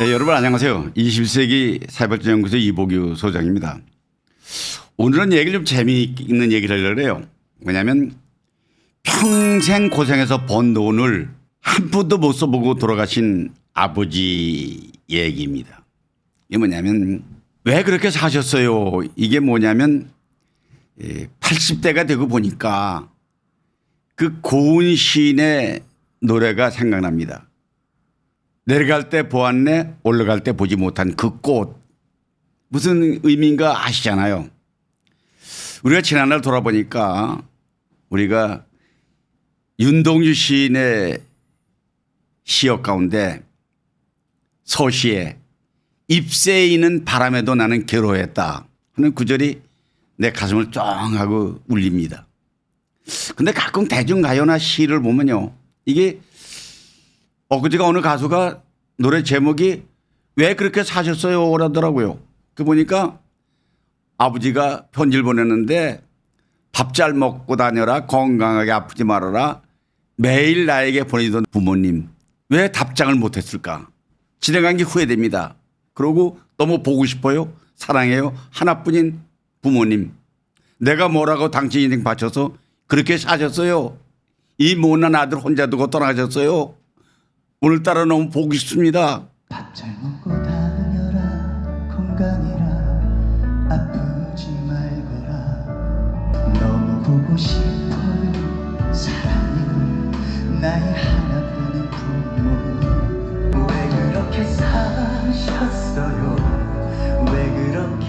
네, 여러분 안녕하세요. 21세기 사회발전연구소 이보규 소장입니다. 오늘은 얘기를 좀 재미있는 얘기를 하려고 해요. 왜냐하면 평생 고생해서 번 돈을 한 푼도 못 써보고 돌아가신 아버지 얘기입니다. 이게 뭐냐면 왜 그렇게 사셨어요? 이게 뭐냐면 80대가 되고 보니까 그 고은 시인의 노래가 생각납니다. 내려갈 때 보았네 올라갈 때 보지 못한 그 꽃 무슨 의미인가 아시잖아요. 우리가 지난날 돌아보니까 우리가 윤동주 시인의 시역 가운데 서시에 잎새에 있는 바람에도 나는 괴로웠다 하는 구절이 내 가슴을 쫑하고 울립니다. 근데 가끔 대중가요나 시를 보면요. 이게 엊그제가 어느 가수가 노래 제목이 왜 그렇게 사셨어요? 라더라고요. 그 보니까 아버지가 편지를 보냈는데 밥 잘 먹고 다녀라 건강하게 아프지 말아라 매일 나에게 보내주던 부모님 왜 답장을 못했을까 진행한 게 후회됩니다. 그러고 너무 보고 싶어요. 사랑해요. 하나뿐인 부모님 내가 뭐라고 당신 인생 바쳐서 그렇게 사셨어요. 이 못난 아들 혼자 두고 떠나가셨어요. 오늘따라 너무 보고 싶습니다. 밥 잘 먹고 다녀라. 건강해라. 아프지 말거라. 너무 보고 싶어요. 사랑해요 나의 하나뿐인 부모 왜 그렇게 사셨어요? 왜 그렇게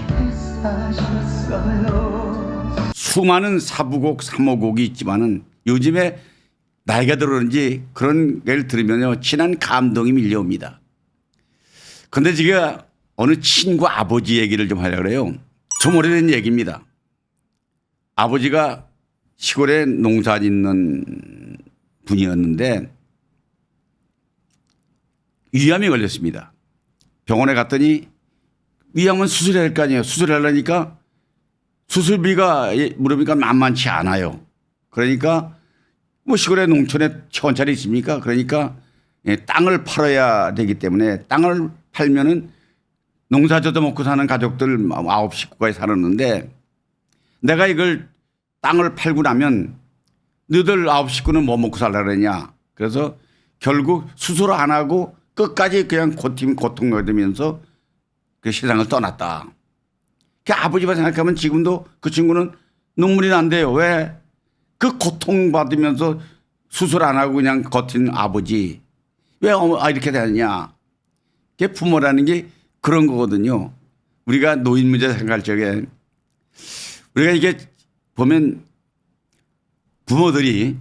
사셨어요? 수많은 사부곡, 사모곡이 있지만은 요즘에 나이가 들었는지 그런 걸 들으면요. 친한 감동이 밀려옵니다. 근데 제가 어느 친구 아버지 얘기를 좀 하려고 그래요. 좀 오래된 얘기입니다. 아버지가 시골에 농사 짓는 분이었는데 위암이 걸렸습니다. 병원에 갔더니 위암은 수술해야 할 거 아니에요. 수술하려니까 수술비가 물으니까 만만치 않아요. 그러니까 뭐 시골에 농촌에 천차례 있습니까? 그러니까 예, 땅을 팔아야 되기 때문에 땅을 팔면은 농사 져도 먹고 사는 가족들 아홉 식구가 살았는데 내가 이걸 땅을 팔고 나면 너희들 아홉 식구는 뭐 먹고 살라 그러냐. 그래서 결국 수술 안 하고 끝까지 그냥 고팀 고통받으면서 그 세상을 떠났다. 그 아버지만 생각하면 지금도 그 친구는 눈물이 난대요. 왜? 그 고통받으면서 수술 안 하고 그냥 겉은 아버지. 왜 아, 이렇게 되느냐. 그게 부모라는 게 그런 거거든요. 우리가 노인 문제 생각할 적에 우리가 이게 보면 부모들이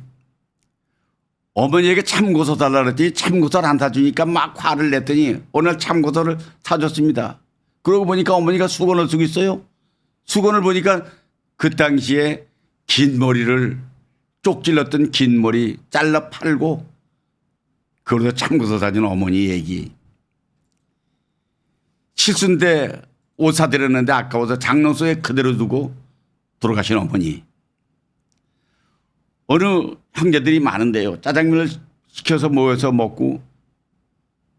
어머니에게 참고서 달라 그랬더니 참고서를 안 사주니까 막 화를 냈더니 오늘 참고서를 사줬습니다. 그러고 보니까 어머니가 수건을 쓰고 있어요. 수건을 보니까 그 당시에 긴 머리를 쪽질렀던 긴 머리 잘라 팔고 그러다 참고서 사준 어머니 얘기. 실순대 옷 사드렸는데 아까워서 장롱소에 그대로 두고 돌아가신 어머니. 어느 형제들이 많은데요. 짜장면을 시켜서 모여서 먹고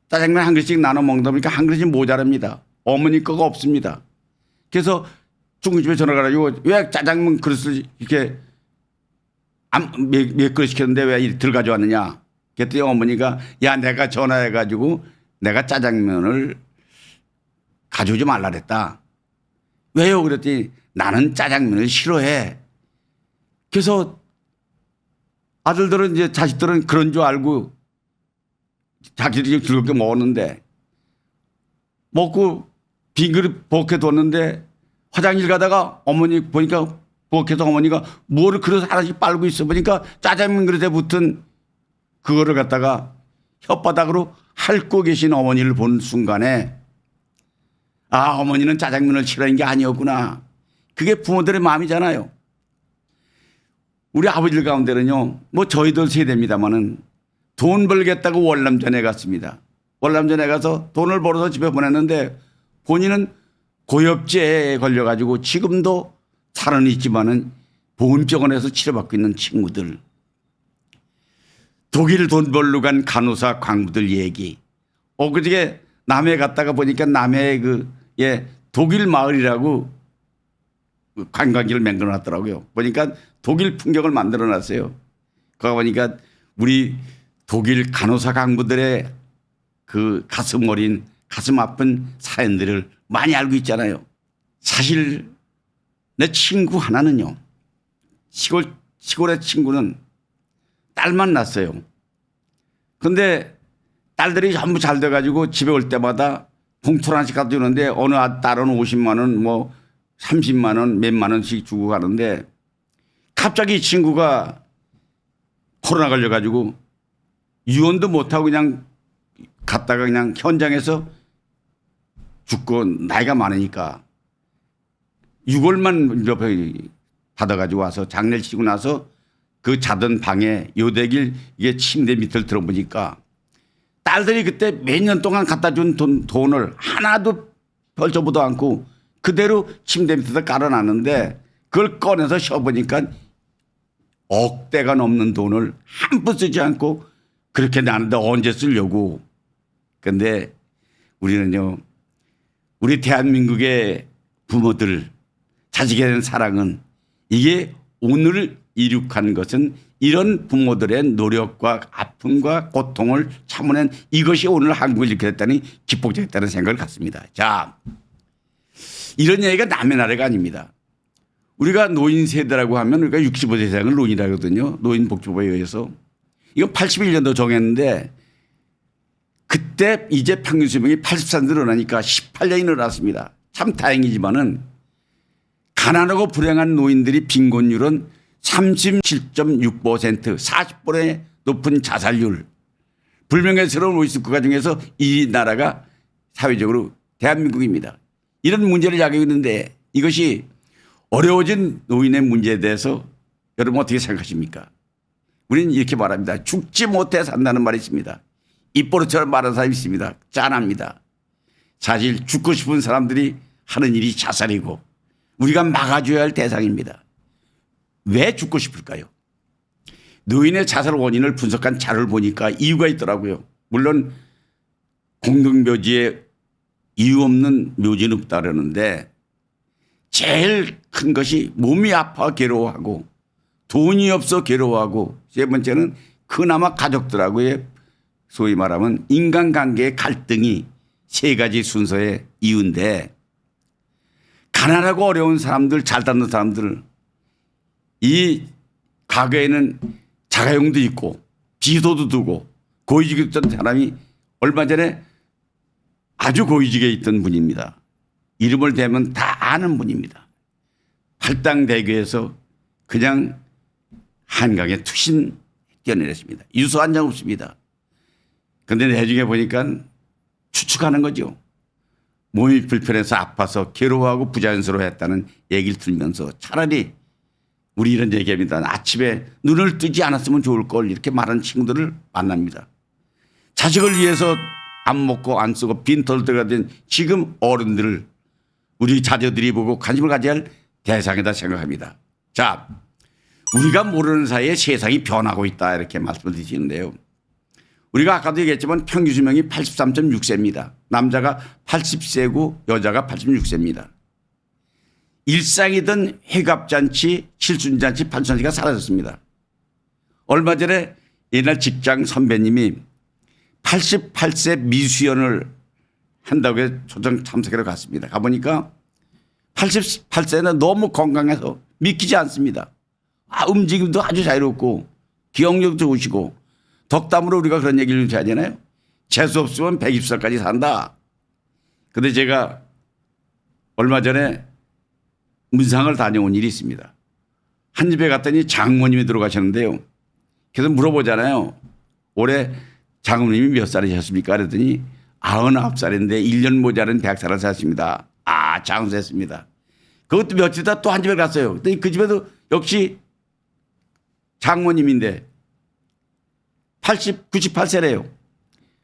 짜장면 한 그릇씩 나눠 먹다 보니까 한 그릇이 모자랍니다. 어머니 거가 없습니다. 그래서 중국집에 전화 가가지고 왜 짜장면 그릇을 이렇게 안- 몇, 몇 그릇 시켰는데 왜 이틀 가져왔느냐. 그랬더니 어머니가 야 내가 전화해 가지고 내가 짜장면을 가져오지 말라 그랬다. 왜요? 그랬더니 나는 짜장면을 싫어해. 그래서 아들들은 이제 자식들은 그런 줄 알고 자기들이 즐겁게 먹었는데 먹고 빈 그릇 부엌에 뒀는데 화장실 가다가 어머니 보니까 부엌에서 어머니가 뭐를 그릇 하나씩 빨고 있어 보니까 짜장면 그릇에 붙은 그거를 갖다가 혓바닥으로 핥고 계신 어머니를 본 순간에 아 어머니는 짜장면을 싫어하는 게 아니었구나. 그게 부모들의 마음이잖아요. 우리 아버지들 가운데는요, 뭐 저희들 세대입니다만은 돈 벌겠다고 월남전에 갔습니다. 월남전에 가서 돈을 벌어서 집에 보냈는데 본인은 고엽제에 걸려가지고 지금도 살은 있지만은 보훈병원에서 치료받고 있는 친구들. 독일 돈 벌러 간 간호사 광부들 얘기. 엊그저께 남해 갔다가 보니까 남해 그, 예, 독일 마을이라고 그 관광지를 만들어 놨더라고요. 보니까 독일 풍경을 만들어 놨어요. 거기 보니까 우리 독일 간호사 강부들의 그 가슴 어린 가슴 아픈 사연들을 많이 알고 있잖아요. 사실 내 친구 하나는요. 시골 시골의 친구는 딸만 낳았어요. 근데 딸들이 전부 잘 돼가지고 집에 올 때마다 봉투 하나씩 갖다 주는데 어느 아- 딸은 50만 원, 뭐 30만 원, 몇만 원씩 주고 가는데 갑자기 이 친구가 코로나 걸려가지고 유언도 못하고 그냥 갔다가 그냥 현장에서 죽고 나이가 많으니까 6월만 옆에 받아가지고 와서 장례를 치고 나서 그 자던 방에 요대길 이게 침대 밑을 들어보니까 딸들이 그때 몇 년 동안 갖다 준 돈, 돈을 하나도 벌쳐보도 않고 그대로 침대 밑에다 깔아놨는데 그걸 꺼내서 쉬어보니까 억대가 넘는 돈을 한 푼 쓰지 않고 그렇게 나는데 언제 쓰려고. 근데 우리는요, 우리 대한민국의 부모들, 자식에 대한 사랑은 이게 오늘 이룩한 것은 이런 부모들의 노력과 아픔과 고통을 참아낸 이것이 오늘 한국을 됐다니 기폭적이었다는 생각을 갖습니다. 자, 이런 얘기가 남의 나라가 아닙니다. 우리가 노인 세대라고 하면 우리가 65세 이상을 노인이라고 하거든요. 노인 복지법에 의해서. 이거 81년도 정했는데 그때 이제 평균 수명이 80살 늘어나니까 18년이 늘어났습니다. 참 다행이지만은 가난하고 불행한 노인들이 빈곤율은 37.6% 40번의 높은 자살률 불명예스러운 OECD 국가 중에서 이 나라가 사회적으로 대한민국입니다. 이런 문제를 야기하고 있는데 이것이 어려워진 노인의 문제에 대해서 여러분 어떻게 생각하십니까? 우리는 이렇게 말합니다. 죽지 못해 산다는 말이 있습니다. 입버릇처럼 말하는 사람이 있습니다. 짠합니다. 사실 죽고 싶은 사람들이 하는 일이 자살이고 우리가 막아줘야 할 대상입니다. 왜 죽고 싶을까요? 노인의 자살 원인을 분석한 자료를 보니까 이유가 있더라고요. 물론 공동묘지에 이유 없는 묘지는 없다 그러는데 제일 큰 것이 몸이 아파 괴로워하고 돈이 없어 괴로워하고 세 번째는 그나마 가족들하고의 소위 말하면 인간관계의 갈등이 세 가지 순서의 이유인데 가난하고 어려운 사람들 잘 받는 사람들 이 과거에는 자가용도 있고 지도도 두고 고위직에 있던 사람이 얼마 전에 아주 고위직에 있던 분입니다. 이름을 대면 다 아는 분입니다. 팔당 대교에서 그냥 한강에 투신 뛰어내렸습니다. 유서 한 장 없습니다. 근데 나중에 보니까 추측하는 거죠. 몸이 불편해서 아파서 괴로워하고 부자연스러워했다는 얘기를 들으면서 차라리 우리 이런 얘기합니다. 아침에 눈을 뜨지 않았으면 좋을 걸 이렇게 말하는 친구들을 만납니다. 자식을 위해서 안 먹고 안 쓰고 빈털 들어가던 지금 어른들을 우리 자녀들이 보고 관심을 가져야 할 대상이다 생각합니다. 자, 우리가 모르는 사이에 세상이 변하고 있다 이렇게 말씀을 드리시는데요. 우리가 아까도 얘기했지만 평균 수명이 83.6세입니다. 남자가 80세고 여자가 86세입니다. 일상이던 회갑잔치, 칠순잔치, 판순잔치가 사라졌습니다. 얼마 전에 옛날 직장 선배님이 88세 미수연을 한다고 해서 초청 참석하러 갔습니다. 가보니까 88세는 너무 건강해서 믿기지 않습니다. 아, 움직임도 아주 자유롭고 기억력도 좋으시고 덕담으로 우리가 그런 얘기를 해야 되나요? 재수 없으면 120살까지 산다. 근데 제가 얼마 전에 문상을 다녀온 일이 있습니다. 한 집에 갔더니 장모님이 들어가셨는데요. 그래서 물어보잖아요. 올해 장모님이 몇 살이셨습니까? 그랬더니 99살인데 1년 모자른 100살을 사십니다. 아, 장수했습니다. 그것도 며칠 있다 또 한 집에 갔어요. 그랬더니 그 집에도 역시 장모님인데 80, 98세래요.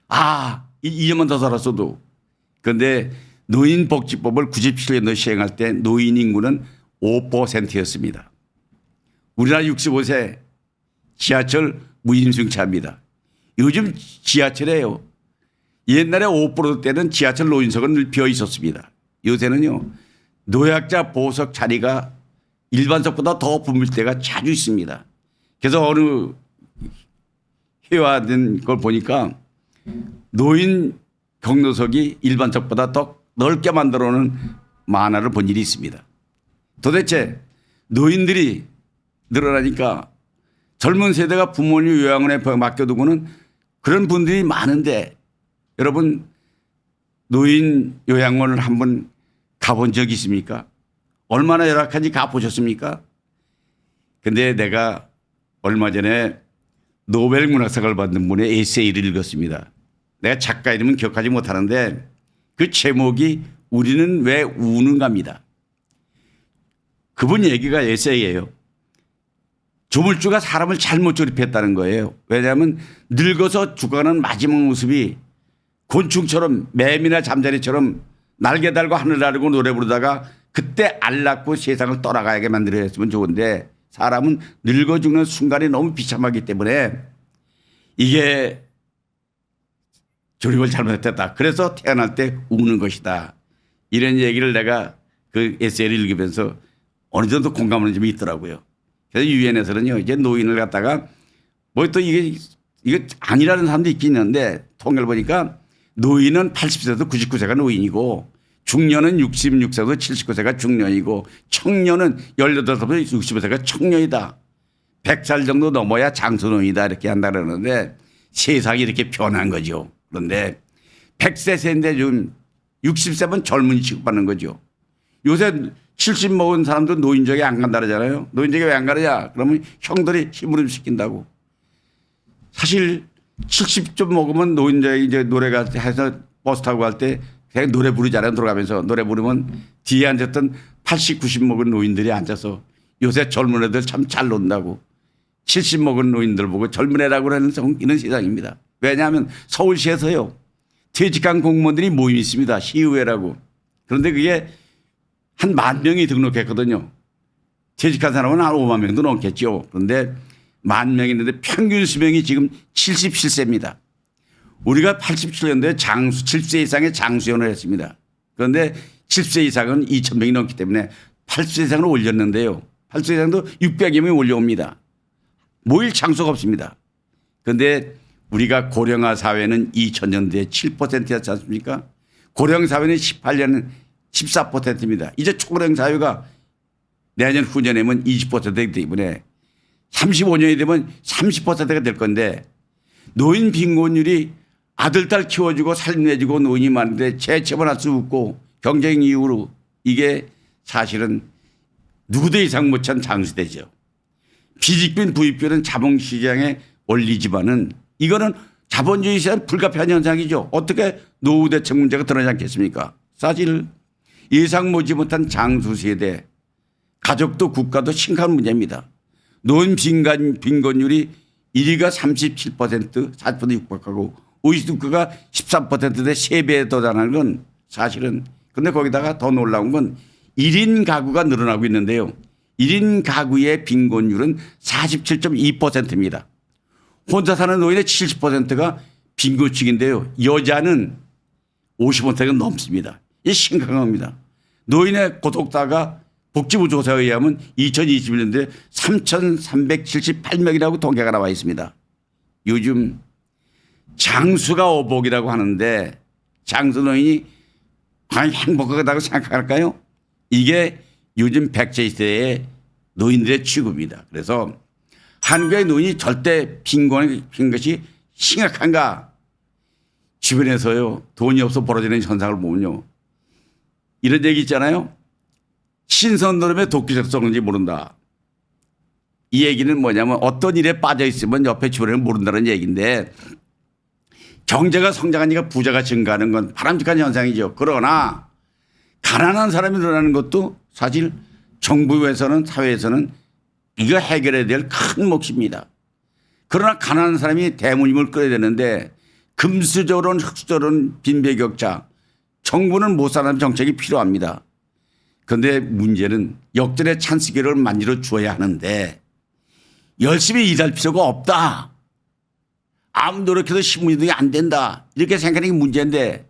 아, 2년만 더 살았어도. 그런데 노인복지법을 97년도 시행할 때 노인 인구는 5%였습니다. 우리나라 65세 지하철 무임승차입니다. 요즘 지하철에요. 옛날에 5% 때는 지하철 노인석은 늘 비어 있었습니다. 요새는요 노약자 보석 자리가 일반석보다 더 붐빌 때가 자주 있습니다. 그래서 어느 회화된 걸 보니까 노인 경로석이 일반석보다 더 넓게 만들어 놓은 만화를 본 일이 있습니다. 도대체 노인들이 늘어나니까 젊은 세대가 부모님 요양원에 맡겨두고는 그런 분들이 많은데 여러분 노인 요양원을 한번 가본 적 있습니까? 얼마나 열악한지 가보셨습니까? 근데 내가 얼마 전에 노벨 문학상을 받는 분의 에세이를 읽었습니다. 내가 작가 이름은 기억하지 못하는데 그 제목이 우리는 왜 우는가입니다. 그분 얘기가 에세이예요. 조물주가 사람을 잘못 조립했다는 거예요. 왜냐하면 늙어서 죽어가는 마지막 모습이 곤충처럼 매미나 잠자리처럼 날개 달고 하늘 나르고 노래 부르다가 그때 알 낳고 세상을 떠나가게 만들어냈으면 좋은데 사람은 늙어 죽는 순간이 너무 비참하기 때문에 이게 조립을 잘못했다. 그래서 태어날 때 우는 것이다. 이런 얘기를 내가 그 에세이를 읽으면서 어느 정도 공감하는 점이 있더라고요. 그래서 유엔에서는요 이제 노인을 갖다가 뭐 또 이게 이게 아니라는 사람도 있긴 있는데 통계를 보니까 노인은 80세도 99세가 노인이고 중년은 66세도 79세가 중년이고 청년은 18세부터 65세가 청년이다. 100살 정도 넘어야 장수노인이다 이렇게 한다 그러는데 세상이 이렇게 변한 거죠. 그런데 100세 세인데 좀 60세면 젊은이 취급받는 거죠. 요새 70 먹은 사람도 노인정에 안 간다 그러잖아요. 노인정에 왜 안 가느냐? 그러면 형들이 힘으로 시킨다고. 사실 70좀 먹으면 노인정에 이제 노래가 해서 버스 타고 갈 때 그냥 노래 부르잖아요. 돌아가면서 노래 부르면 뒤에 앉았던 80, 90 먹은 노인들이 앉아서 요새 젊은 애들 참 잘 논다고 70 먹은 노인들 보고 젊은 애라고 하는 성- 이런 세상입니다. 왜냐하면 서울시에서요. 퇴직한 공무원들이 모임 있습니다. 시의회라고. 그런데 그게 한 만 명이 등록했거든요. 퇴직한 사람은 한 5만 명도 넘겠죠. 그런데 만 명이 있는데 평균 수명이 지금 77세입니다. 우리가 87년도에 장수 7세 이상의 장수연을 했습니다. 그런데 10세 이상은 2천 명이 넘기 때문에 80세 이상으로 올렸는데요. 80세 이상도 600여 명이 올려옵니다. 모일 장소가 없습니다. 그런데 우리가 고령화 사회는 2000년대에 7%였지 않습니까? 고령 사회는 18년은 14%입니다. 이제 초고령 사회가 내년 후년에면 20%되기 때문에 35년이 되면 30%가 될 건데 노인 빈곤율이 아들, 딸 키워주고 살림내주고 노인이 많은데 재체벌할 수 없고 경쟁 이유로 이게 사실은 누구도 예상 못한 장수되죠. 비직빈 부익빈은 자본시장의 원리지만은 이거는 자본주의 시장 불가피한 현상이죠. 어떻게 노후 대책 문제가 드러나지 않겠습니까? 사실 예상 모지 못한 장수 세대 가족도 국가도 심각한 문제입니다. 노인 빈곤율이 1위가 37% 40% 육박하고 국가가 13%대 3배에 도달하는 건 사실은 근데 거기다가 더 놀라운 건 1인 가구가 늘어나고 있는데요. 1인 가구의 빈곤율은 47.2%입니다. 혼자 사는 노인의 70%가 빈곤층인데요. 여자는 50%가 넘습니다. 이 심각합니다. 노인의 고독사가 복지부 조사에 의하면 2021년도에 3,378명이라고 통계가 나와 있습니다. 요즘 장수가 오복이라고 하는데 장수 노인이 과연 행복하다고 생각할까요? 이게 요즘 백제 시대의 노인들의 취급입니다. 그래서 한국의 노인이 절대 빈곤이 빈 것이 심각한가? 주변에서요 돈이 없어 벌어지는 현상을 보면요 이런 얘기 있잖아요. 신선 노름에 도끼색 썩는지 모른다. 이 얘기는 뭐냐면 어떤 일에 빠져 있으면 옆에 주변에는 모른다는 얘기인데 경제가 성장하니까 부자가 증가하는 건 바람직한 현상이죠. 그러나 가난한 사람이 늘어나는 것도 사실 정부에서는 사회에서는 이거 해결해야 될 큰 몫입니다. 그러나 가난한 사람이 대문임을 끌어야 되는데 금수저론 흑수저론 빈배격차 정부는 못 사는 정책이 필요합니다. 그런데 문제는 역전의 찬스기를 만들어 주어야 하는데 열심히 일할 필요가 없다. 아무 노력해도 신분이동이 안 된다. 이렇게 생각하는 게 문제인데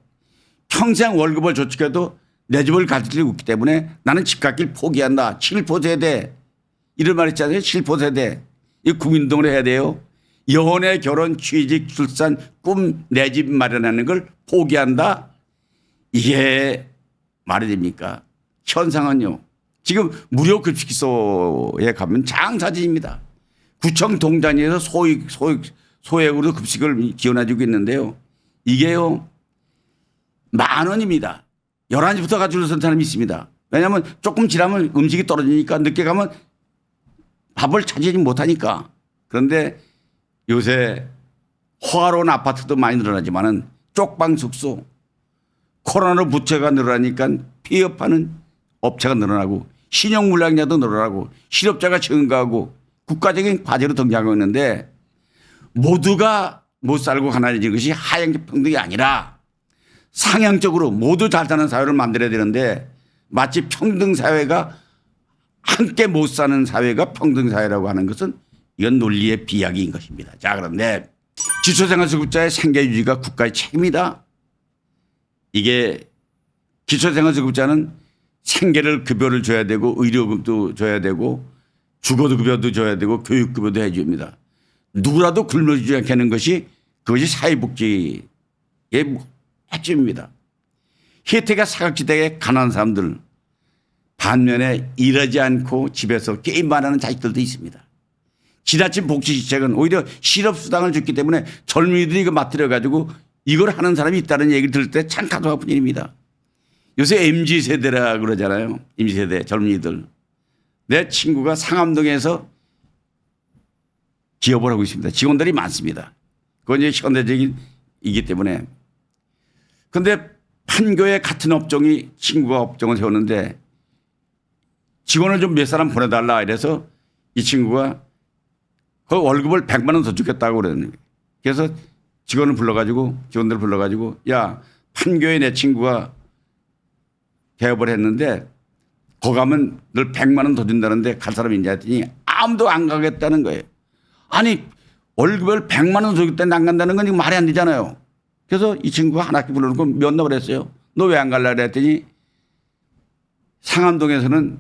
평생 월급을 저축해도 내 집을 가질 수 없기 때문에 나는 집 갖기를 포기한다. 7포 세대. 이런 말 있잖아요. 7포 세대. 이 국민동을 해야 돼요. 연애, 결혼, 취직, 출산, 꿈, 내 집 마련하는 걸 포기한다. 이게 말이 됩니까? 현상은요. 지금 무료 급식소에 가면 장사진입니다. 구청 동단위에서 소액, 소액, 소액으로 급식을 지원해주고 있는데요. 이게요. 만 원입니다. 11시부터 가지고 선 사람이 있습니다. 왜냐하면 조금 지나면 음식이 떨어지니까 늦게 가면 밥을 차지하지 못하니까. 그런데 요새 호화로운 아파트도 많이 늘어나지만은 쪽방 숙소 코로나로 부채가 늘어나니까 폐업하는 업체가 늘어나고 신용 물량자도 늘어나고 실업자가 증가하고 국가적인 과제로 등장하고 있는데 모두가 못 살고 가난해지는 것이 하향적 평등이 아니라 상향적으로 모두 잘 사는 사회를 만들어야 되는데 마치 평등 사회가 함께 못 사는 사회가 평등 사회라고 하는 것은 이건 논리의 비약인 것입니다. 자 그런데 기초생활수급자의 생계 유지가 국가의 책임이다. 이게 기초생활수급자는 생계를 급여를 줘야 되고 의료급도 줘야 되고 주거급여도 줘야 되고 교육급여도 해줍니다. 누구라도 굶어주지 않게 하는 것이 그것이 사회복지의 핵심입니다. 혜택가 사각지대에 가난한 사람들 반면에 일하지 않고 집에서 게임만 하는 자식들도 있습니다. 지나친 복지시책은 오히려 실업수당을 줬기 때문에 젊은이들이 이거 맞들여 가지고 이걸 하는 사람이 있다는 얘기를 들을 때 참 가슴 아픈 일입니다. 요새 MZ 세대라 그러잖아요. MZ 세대 젊은이들. 내 친구가 상암동에서 기업을 하고 있습니다. 직원들이 많습니다. 그건 이제 현대적인 이기 때문에. 근데 판교에 같은 업종이 친구가 업종을 세웠는데 직원을 좀 몇 사람 보내달라 이래서 이 친구가 그 월급을 100만 원 더 주겠다고 그러는 거예요. 그래서 직원을 불러가지고 직원들 불러가지고 야 판교에 내 친구가 개업을 했는데 거기 가면 늘 100만 원 더 준다는데 갈 사람이 있냐 했더니 아무도 안 가겠다는 거예요. 아니 월급을 100만 원 주겠다는데 안 간다는 건 말이 안 되잖아요. 그래서 이 친구가 한 학기 불러놓고 면담을 그랬어요. 너 왜 안 갈라 그랬더니 상암동에서는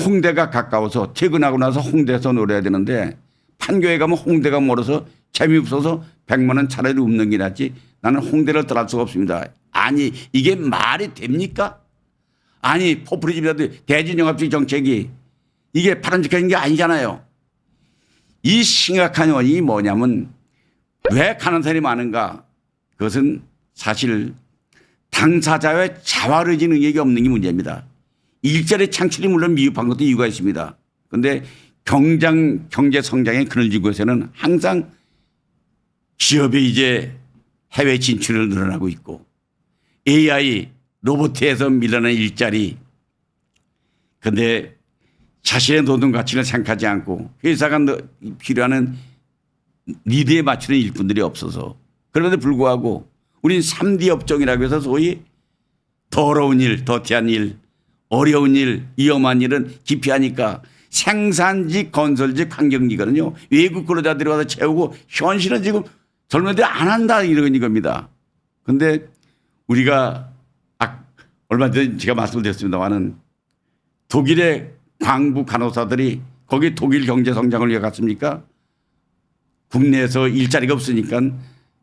홍대가 가까워서 퇴근하고 나서 홍대에서 놀아야 되는데 판교에 가면 홍대가 멀어서 재미없어서 100만 원 차라리 없는 게 낫지 나는 홍대를 떠날 수가 없습니다. 아니 이게 말이 됩니까? 아니 포퓰리즘이라도 대진영합주의 정책이 이게 바람직한 게 아니잖아요. 이 심각한 원인이 뭐냐면 왜 가난한 사람이 많은가? 그것은 사실 당사자의 자활의지 능력이 없는 게 문제입니다. 일자리 창출이 물론 미흡한 것도 이유가 있습니다. 그런데 경장 경제 성장의 그늘 지구에서는 항상 기업이 이제 해외 진출을 늘어나고 있고 AI 로봇에서 밀려난 일자리 근데 자신의 노동 가치를 생각하지 않고 회사가 너- 필요하는 니드에 맞추는 일꾼들이 없어서 그럼에도 불구하고 우린 3D 업종이라고 해서 소위 더러운 일, 더티한 일, 어려운 일, 위험한 일은 기피하니까 생산직, 건설직, 환경직은요 외국 근로자들이 와서 채우고 현실은 지금 젊은이들이 안 한다 이런 겁니다. 그런데 우리가 아, 얼마 전에 제가 말씀드렸습니다만은 독일의 광부 간호사들이 거기 독일 경제 성장을 위해 갔습니까? 국내에서 일자리가 없으니까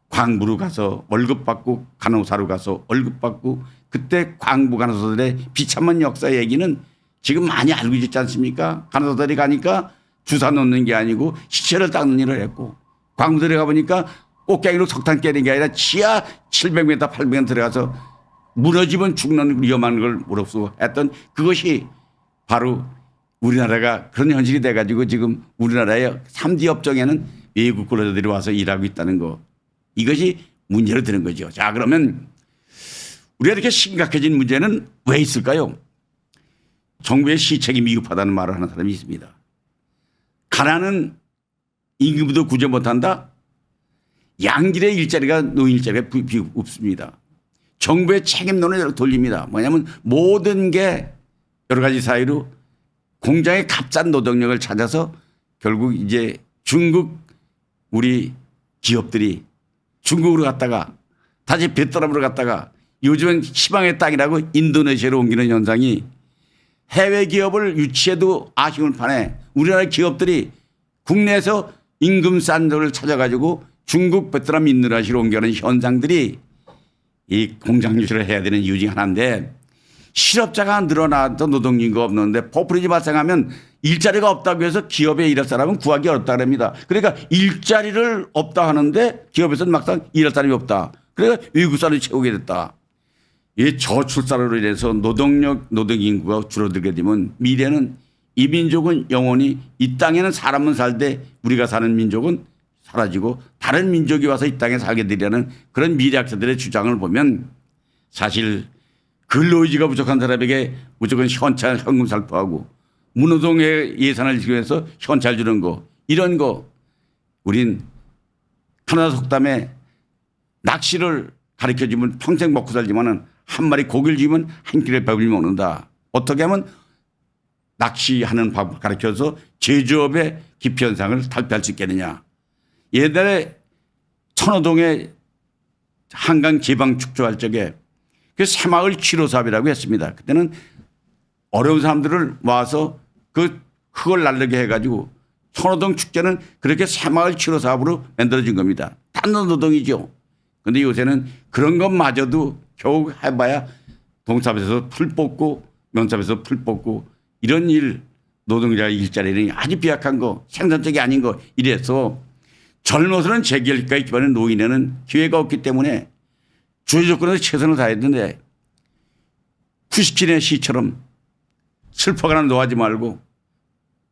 광부로 가서 월급 받고 간호사로 가서 월급 받고 그때 광부 간호사들의 비참한 역사 얘기는 지금 많이 알고 있지 않습니까? 간호사들이 가니까 주사 놓는 게 아니고 시체를 닦는 일을 했고 광부들이 가보니까 꽃갱이로 석탄 깨는 게 아니라 지하 700m, 800m 들어가서 무너지면 죽는 위험한 걸 무릅쓰고 했던 그것이 바로 우리나라가 그런 현실이 돼가지고 지금 우리나라의 3D 업종에는 외국 근로자들이 와서 일하고 있다는 거 이것이 문제로 되는 거죠. 자 그러면 우리가 이렇게 심각해진 문제는 왜 있을까요? 정부의 시책이 미흡하다는 말을 하는 사람이 있습니다. 가난은 임금도 구제 못한다. 양질의 일자리가 노인 일자리가 부- 비- 없습니다. 정부의 책임론을 돌립니다. 뭐냐면 모든 게 여러 가지 사유로 공장의 값싼 노동력을 찾아서 결국 이제 중국 우리 기업들이 중국으로 갔다가 다시 베트남으로 갔다가 요즘은 희망의 땅이라고 인도네시아로 옮기는 현상이 해외 기업을 유치해도 아쉬운 판에 우리나라 기업들이 국내에서 임금 싼 데를 찾아가지고 중국, 베트남, 인도네시아로 옮겨가는 현상들이 이 공장 유치를 해야 되는 이유 중 하나인데 실업자가 늘어나도 노동인구가 없는데 포퓰리즘 발생하면 일자리가 없다고 해서 기업에 일할 사람은 구하기 어렵다 그럽니다. 그러니까 일자리를 없다 하는데 기업에서는 막상 일할 사람이 없다. 그러니까 외국 사람이 채우게 됐다. 이 저출산으로 인해서 노동력, 노동인구가 줄어들게 되면 미래는 이 민족은 영원히 이 땅에는 사람은 살되 우리가 사는 민족은 사라지고 다른 민족이 와서 이 땅에 살게 되려는 그런 미래학자들의 주장을 보면 사실 근로의지가 부족한 사람에게 무조건 현찰 현금 살포하고 무노동의 예산을 지원해서 현찰 주는 거 이런 거 우린 하나 속담에 낚시를 가르쳐 주면 평생 먹고 살지만은 한 마리 고기를 주면 한 끼를 밥을 먹는다. 어떻게 하면 낚시하는 법을 가르쳐서 제조업의 기피 현상을 탈피할 수 있겠느냐. 옛날에 천호동에 한강 개방 축조할 적에 그 새마을 치료 사업이라고 했습니다. 그때는 어려운 사람들을 모아서 그 흙을 날르게 해가지고 천호동 축제는 그렇게 새마을 치료 사업으로 만들어진 겁니다. 단노 노동이죠. 근데 요새는 그런 것마저도 겨우 해봐야 동삽에서 풀 뽑고 면삽에서 풀 뽑고 이런 일 노동자 일자리는 아주 비약한 거 생산적이 아닌 거 이래서 젊어서는 재결기가 있지만 노인에는 기회가 없기 때문에 주요 조건에서 최선을 되는데 97년 시처럼 슬퍼가나 노하지 말고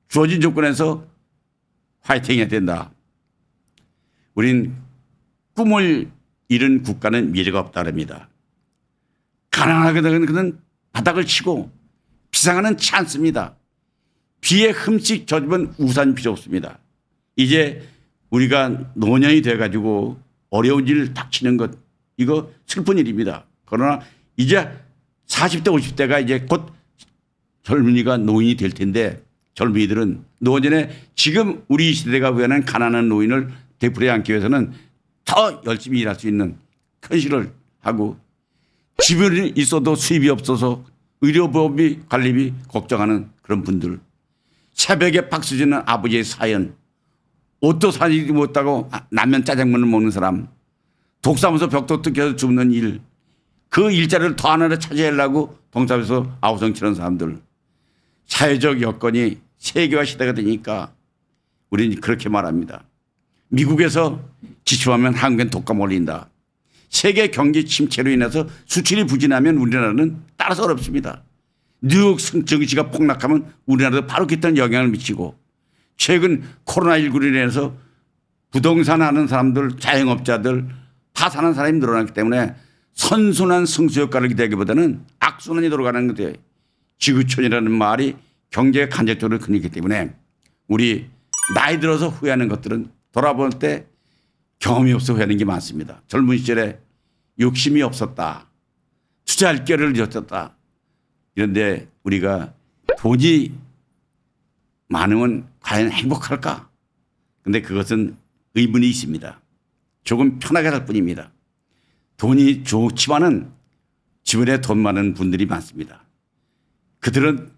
주어진 조건에서 화이팅 해야 된다. 우린 꿈을 잃은 국가는 미래가 없다 그럽니다. 가난하게 되는 그는 바닥을 치고 비상하는 찬스입니다. 비에 흠씩 젖으면 우산 필요 없습니다. 이제 우리가 노년이 돼가지고 어려운 일 닥치는 것 이거 슬픈 일입니다. 그러나 이제 40대 50대가 이제 곧 젊은이가 노인이 될 텐데 젊은이들은 노년에 지금 우리 시대가 구하는 가난한 노인을 되풀이 안기 위해서는 더 열심히 일할 수 있는 현실을 하고 집이 있어도 수입이 없어서 의료보험비 관리비 걱정하는 그런 분들 새벽에 박수 치는 아버지의 사연 옷도 사지 못하고 라면 짜장면을 먹는 사람 독사무소 벽도 뜯겨서 죽는 일 그 일자리를 더 하나를 차지하려고 동사에서 아우성 치는 사람들 사회적 여건이 세계화 시대가 되니까 우리는 그렇게 말합니다. 미국에서 지출하면 한국엔 독감 올린다. 세계 경기 침체로 인해서 수출이 부진하면 우리나라는 따라서 어렵습니다. 뉴욕 증시가 폭락하면 우리나라도 바로 그딴 영향을 미치고 최근 코로나19로 인해서 부동산 하는 사람들, 자영업자들 다 사는 사람이 늘어났기 때문에 선순환 승수 효과를 기대하기보다는 악순환이 돌아가는 것에 지구촌이라는 말이 경제에 간접적으로 그리기 때문에 우리 나이 들어서 후회하는 것들은 돌아볼 때 경험이 없어 후회하는 게 많습니다. 젊은 시절에 욕심이 없었다. 투자할 기회를 줬었다. 이런데 우리가 돈이 많으면 과연 행복할까? 근데 그것은 의문이 있습니다. 조금 편하게 살 뿐입니다. 돈이 좋지만은 주변에 돈 많은 분들이 많습니다. 그들은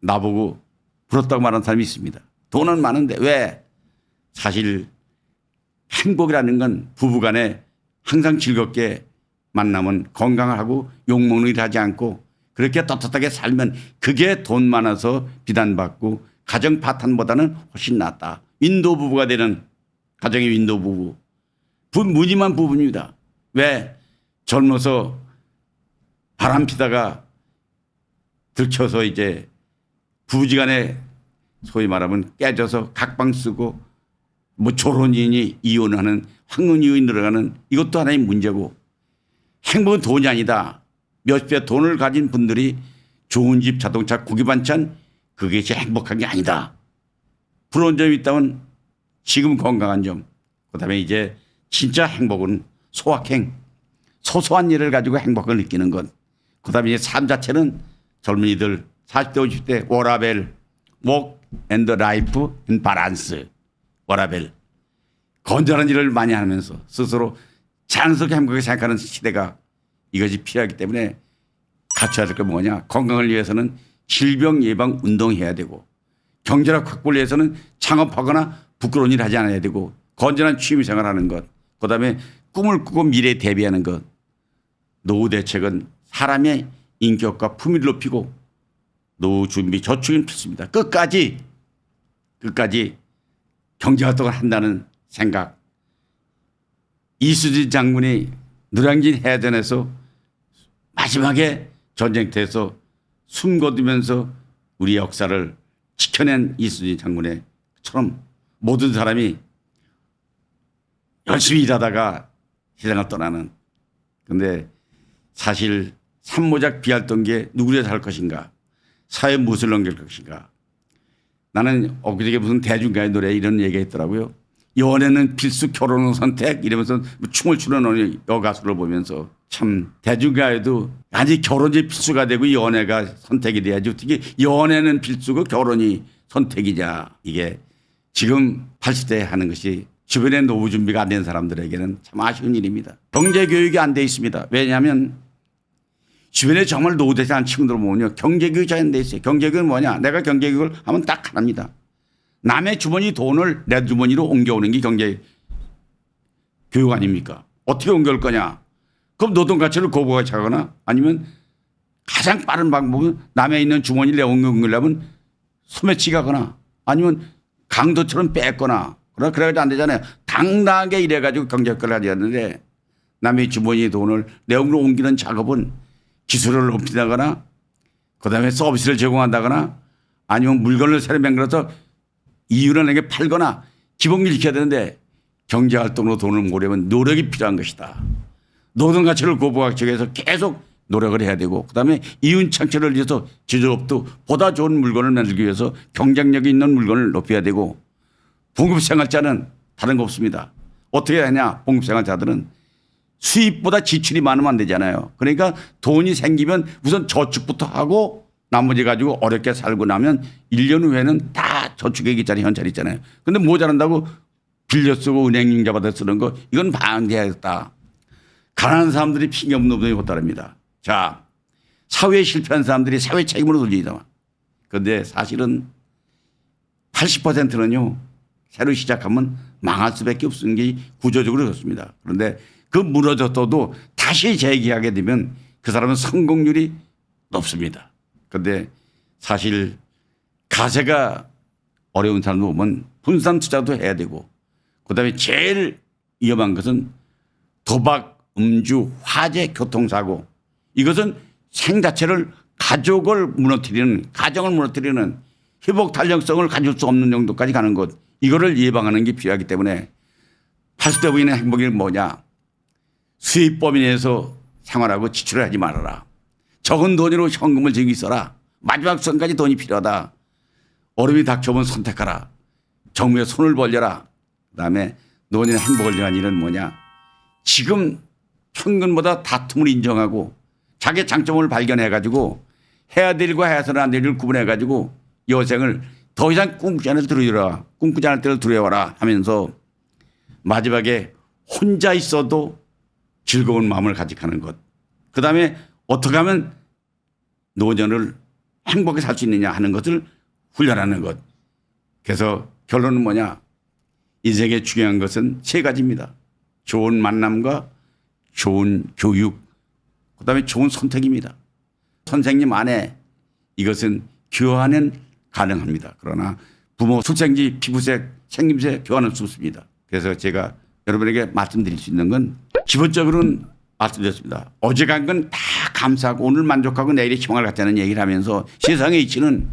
나보고 부럽다고 말하는 사람이 있습니다. 돈은 많은데 왜? 사실 행복이라는 건 부부간에 항상 즐겁게 만나면 건강하고 욕먹는 일 하지 않고 그렇게 떳떳하게 살면 그게 돈 많아서 비난받고 가정 파탄보다는 훨씬 낫다. 윈도 부부가 되는 가정의 윈도 부부. 부, 무늬만 부부입니다. 왜? 젊어서 바람 피다가 들켜서 이제 부부지간에 소위 말하면 깨져서 각방 쓰고 뭐 조론인이 이혼하는 황혼이혼이 늘어가는 이것도 하나의 문제고 행복은 돈이 아니다. 몇십 배 돈을 가진 분들이 좋은 집 자동차 고기 반찬 그것이 행복한 게 아니다. 부러운 점이 있다면 지금 건강한 점 그다음에 이제 진짜 행복은 소확행 소소한 일을 가지고 행복을 느끼는 것 그 다음에 이제 삶 자체는 젊은이들 40대 50대 워라벨 work and life in balance 워라벨 건전한 일을 많이 하면서 스스로 자연스럽게 행복하게 생각하는 시대가 이것이 필요하기 때문에 갖춰야 될 게 뭐냐. 건강을 위해서는 질병 예방 운동해야 되고 경제력 확보를 위해서는 창업하거나 부끄러운 일 하지 않아야 되고 건전한 취미 생활하는 것. 그다음에 꿈을 꾸고 미래에 대비하는 것. 노후 대책은 사람의 인격과 품위를 높이고 노후 준비 저축이 필수입니다. 끝까지 끝까지 경제 활동을 한다는 생각. 이수진 장군이 노량진 해전에서 마지막에 전쟁터에서 숨거두면서 우리 역사를 지켜낸 이수진 장군의처럼 모든 사람이 열심히 일하다가 세상을 떠나는. 근데 사실 산모작 비활동 게 누구를 살 것인가? 사회 무엇을 넘길 것인가? 나는 엊그저께 무슨 대중가요 노래 이런 얘기 했더라고요. 연애는 필수 결혼은 선택 이러면서 춤을 추는 어느 여가수를 보면서 참 대중가요도 아직 결혼이 필수가 되고 연애가 선택이 돼야지 어떻게 연애는 필수고 결혼이 선택이냐 이게 지금 80대 하는 것이 주변에 노후 준비가 안 된 사람들에게는 참 아쉬운 일입니다. 경제 교육이 안 돼 있습니다. 왜냐하면 주변에 정말 노후되지 않은 친구들 보면요. 경제 교육 잘안 돼 있어요. 경제 교육은 뭐냐. 내가 경제 교육을 하면 딱 하나입니다. 남의 주머니 돈을 내 주머니로 옮겨오는 게 경제 교육 아닙니까? 어떻게 옮겨올 거냐. 그럼 노동 가치를 고부가치 하거나 아니면 가장 빠른 방법은 남의 있는 주머니를 내 옮겨오려면 소매치기 하거나 아니면 강도처럼 뺏거나 그래가지고 안 되잖아요. 당당하게 이래가지고 경제학과를 않는데 남의 주머니 돈을 내용으로 옮기는 작업은 기술을 높이다거나 그다음에 서비스를 제공한다거나 아니면 물건을 새로 만들어서 이윤원에게 팔거나 기본기를 지켜야 되는데 경제활동으로 돈을 모으려면 노력이 필요한 것이다. 노동 가치를 고부하기 위해서 계속 노력을 해야 되고 그다음에 이윤 창출을 위해서 제조업도 보다 좋은 물건을 만들기 위해서 경쟁력이 있는 물건을 높여야 되고 봉급생활자는 다른 거 없습니다. 어떻게 하냐 봉급생활자들은 수입보다 지출이 많으면 안 되잖아요. 그러니까 돈이 생기면 우선 저축부터 하고 나머지 가지고 어렵게 살고 나면 1년 후에는 다 저축액이 짜리 현찰 있잖아요. 근데 모자란다고 빌려 쓰고 은행 융자 받아 쓰는 거 이건 방지해야겠다. 가난한 사람들이 핑계 없는 놈이 못 따릅니다. 자, 사회에 실패한 사람들이 사회 책임으로 돌리다. 그런데 사실은 80%는요, 새로 시작하면 망할 수밖에 없는 게 구조적으로 그렇습니다. 그런데 그 무너졌어도 다시 재기하게 되면 그 사람은 성공률이 높습니다. 그런데 사실 가세가 어려운 사람도 보면 분산 투자도 해야 되고 그다음에 제일 위험한 것은 도박, 음주, 화재, 교통사고 이것은 생 자체를 가족을 무너뜨리는 가정을 무너뜨리는 회복 탄력성을 가질 수 없는 정도까지 가는 것 이거를 예방하는 게 필요하기 때문에 80대 부인의 행복이 뭐냐? 수입 범위 내에서 생활하고 지출을 하지 말아라. 적은 돈으로 현금을 즐기 써라. 마지막 선까지 돈이 필요하다. 어려움이 닥쳐오면 선택하라. 정부에 손을 벌려라. 그 다음에 노인의 행복을 위한 일은 뭐냐? 지금 평균보다 다툼을 인정하고 자기 장점을 발견해 가지고 해야 될 일과 해서는 안 될 일을 구분해 가지고 여생을 더 이상 꿈꾸지 않을 들으라 꿈꾸지 않을 때를 두려워라 하면서 마지막에 혼자 있어도 즐거운 마음을 가직하는 것. 그 다음에 어떻게 하면 노년을 행복하게 살 수 있느냐 하는 것을 훈련하는 것. 그래서 결론은 뭐냐. 인생에 중요한 것은 세 가지입니다. 좋은 만남과 좋은 교육, 그 다음에 좋은 선택입니다. 선생님 안에 이것은 교환은 가능합니다. 그러나 부모 출생지, 피부색, 생김새 교환은 없습니다. 그래서 제가 여러분에게 말씀드릴 수 있는 건 기본적으로는 말씀드렸습니다. 어제 간 건 다 감사하고 오늘 만족하고 내일의 희망을 갖자는 얘기를 하면서 세상의 이치는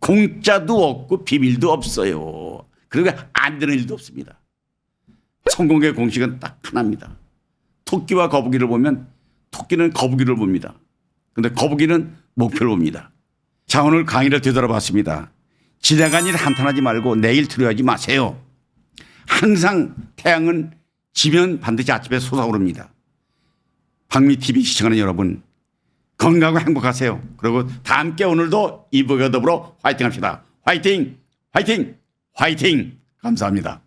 공짜도 없고 비밀도 없어요. 그리고 안 되는 일도 없습니다. 성공의 공식은 딱 하나입니다. 토끼와 거북이를 보면 토끼는 거북이를 봅니다. 근데 거북이는 목표를 봅니다. 자, 오늘 강의를 되돌아봤습니다. 지나간 일 한탄하지 말고 내일 두려워하지 마세요. 항상 태양은 지면 반드시 아침에 솟아오릅니다. 박미TV 시청하는 여러분 건강하고 행복하세요. 그리고 다 함께 오늘도 이북과 더불어 화이팅 합시다. 화이팅! 화이팅! 화이팅! 감사합니다.